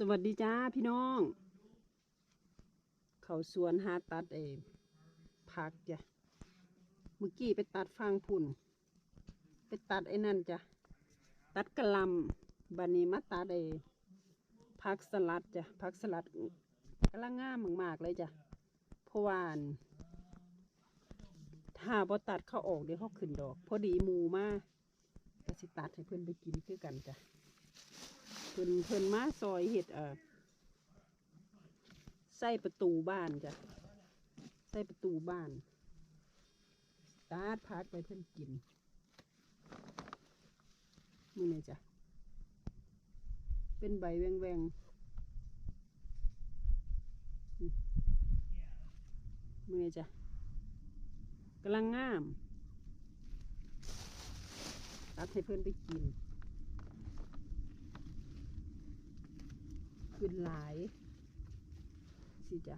สวัสดีจ้าพี่น้อง เขาสวนหาตัดเอผักจ้ะเมื่อกี้ไปตัดฟางพุ่น ไปตัดไอ้นั่นจ้ะตัดกระลำบันนี้มาตัดเอผักสลัดจ้ะผักสลัดกำลังงามมากๆเลยจ้ะเพราะว่าอั่นถ้าบ่ตัดเขาออกเดี๋ยวเขาขึ้นดอก พอดีมูมากก็สิตัดให้เพื่อนไปกินคือกันจ้ะ พิ่นเพิ่นมาซอยเห็ดเอ่อใส่ประตูบ้านจ้ะใส่ประตูบ้านตาดพักไปเพิ่นกินมือนี่จ้ะ เป็นใบแวงแวงๆอืมมือนี่จ้ะกำลังงาม ตัดให้เพื่อนไปกิน ขึ้นหลาย สิจ้ะ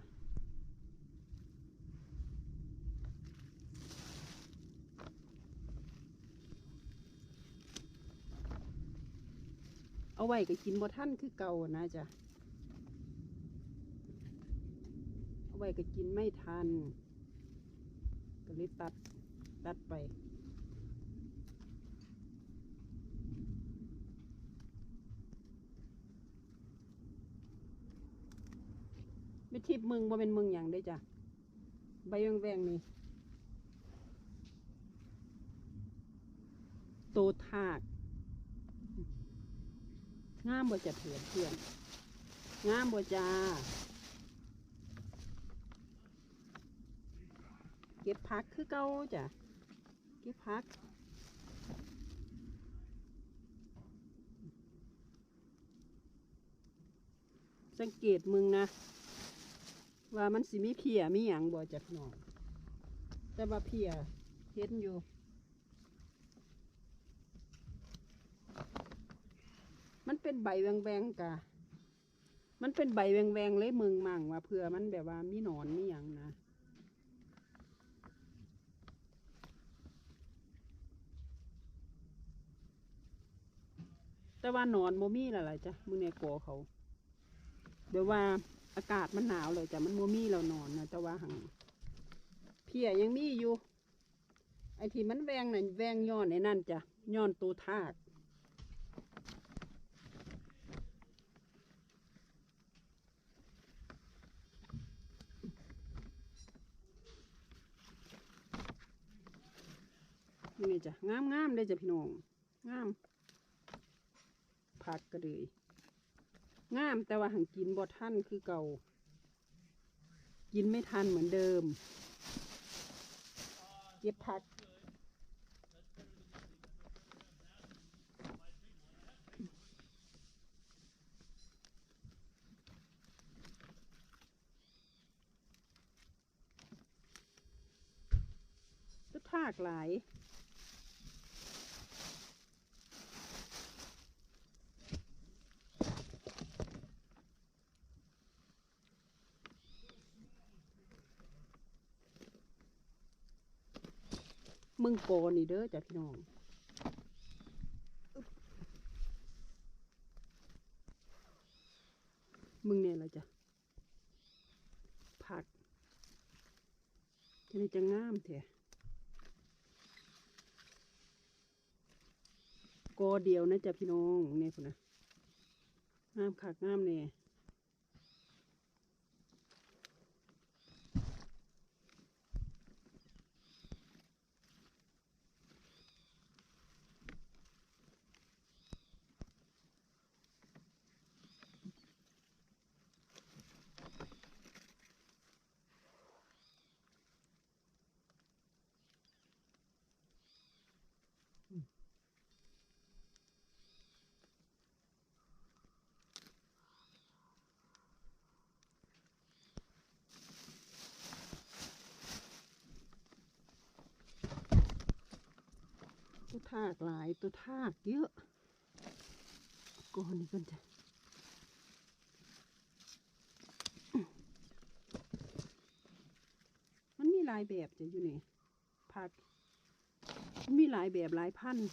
เอาไว้ก็กินบ่ท่านคือเก่านะจ้ะ เอาไว้ก็กินไม่ทัน ก็เลยตัด ตัดไป ไม่ทิพมึงว่าเป็นมึงอย่างได้จ้ะ ใบแวงแวงๆนี่โตทากงามบ่จะเถื่อนเพื่อนงามบ่จ้า เก็บพักคือเก่าจ้ะ เก็บพักสังเกตมึงนะ ว่ามันสิมีเพียมีหยังบ่จากหนองแต่ว่าเพียเห็นอยู่มันเป็นใบแวงๆกะ มันเป็นใบแวงๆเลยมึงมั่งว่าเพื่อมันแบบว่ามีหนอนมีหยังนะแต่ว่านอนโมมี่ละล่ะจ้ะมึงเนี่ยกลัวเขา เดี๋ยวว่า อากาศมันหนาวเลยจ้ะมันมัวมีเรานอนนะแต่ว่าหังเพียยังมีอยู่ ไอ้ที่มันแวงน่ะแวงย้อนไอ้นั่นจ้ะย้อนตัวทากนี่จ้ะงามงามๆเลยจ้ะพี่น้องงามผักกระเดย งามแต่ว่าหังกินบ่ทันคือเก่า กินไม่ทันเหมือนเดิม เก็บผัก ก็ทากหลาย มึงโกนี่เด้อจ้ะพี่น้องมึงเนี่ยละจ้ะผักจะได้จะงามแท้กอเดียวนะจ้ะพี่น้องเนี่ยคุณนะงามคักงามเนี่ย ทากหลายตัวทากเยอะก่อนนี้กันจ้ะมันมีหลายแบบจะอยู่นี่ผักมีหลายแบบหลายพันธุ์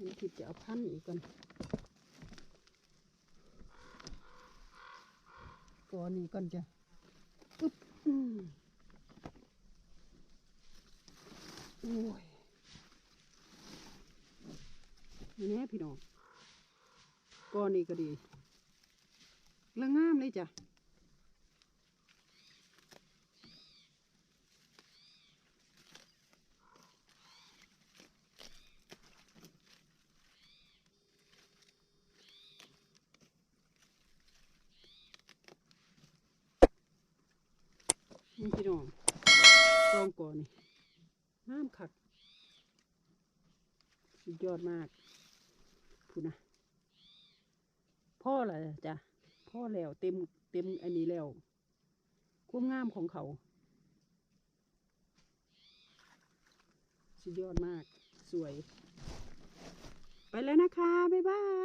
นี่ทิพจะเอาพันอีกก่อนก่อนนี้ก่อนจ้ะอึ๊บอืม โอ้ยนี่แน่พี่น้องก่อนนี้ก็ดีแล้วงามเลยจ้ะนี่พี่น้องกองก่อนนี่ น้ำคักสุดยอดมากพูนะพ่อละจ้ะพ่อแล้วเต็มเต็มอันนี้แล้วความงามของเขาสุดยอดมากสวย ไปแล้วนะคะ บ๊ายบาย